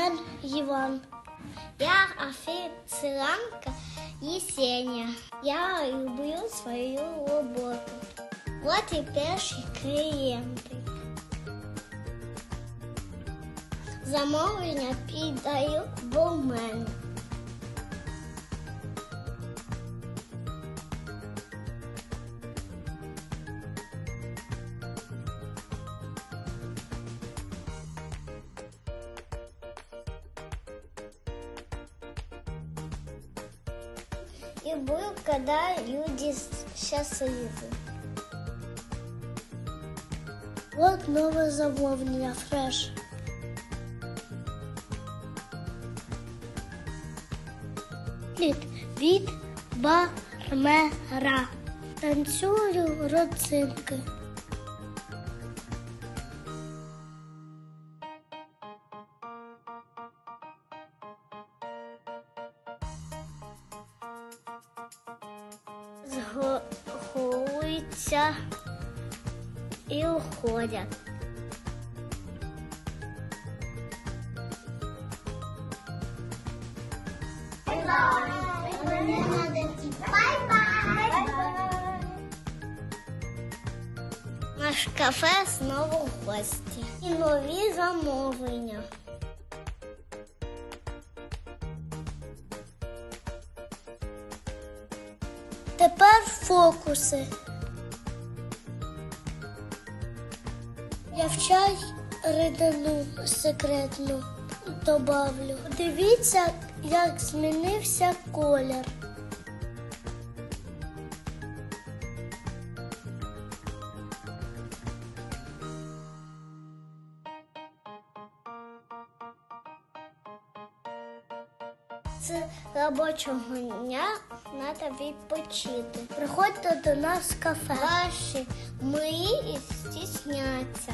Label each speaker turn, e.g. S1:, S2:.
S1: бармен Іван.
S2: Я офіціанка Єсеня. Я люблю свою роботу. От і перші клієнти. Замовлення піддаю до мене. И был, когда люди счастливы.
S1: От нове замовлення фреш. Від, від бармера. Танцюю родзинки.
S2: Згоруються і уходять. Наш кафе знову в гості. І нові замовлення.
S1: Тепер фокуси. Я в чай рідину секретну добавлю. Дивіться, як змінився колір.
S2: З робочого дня треба відпочити.
S1: Приходьте до нас в кафе.
S2: Ваші мрії стісняться.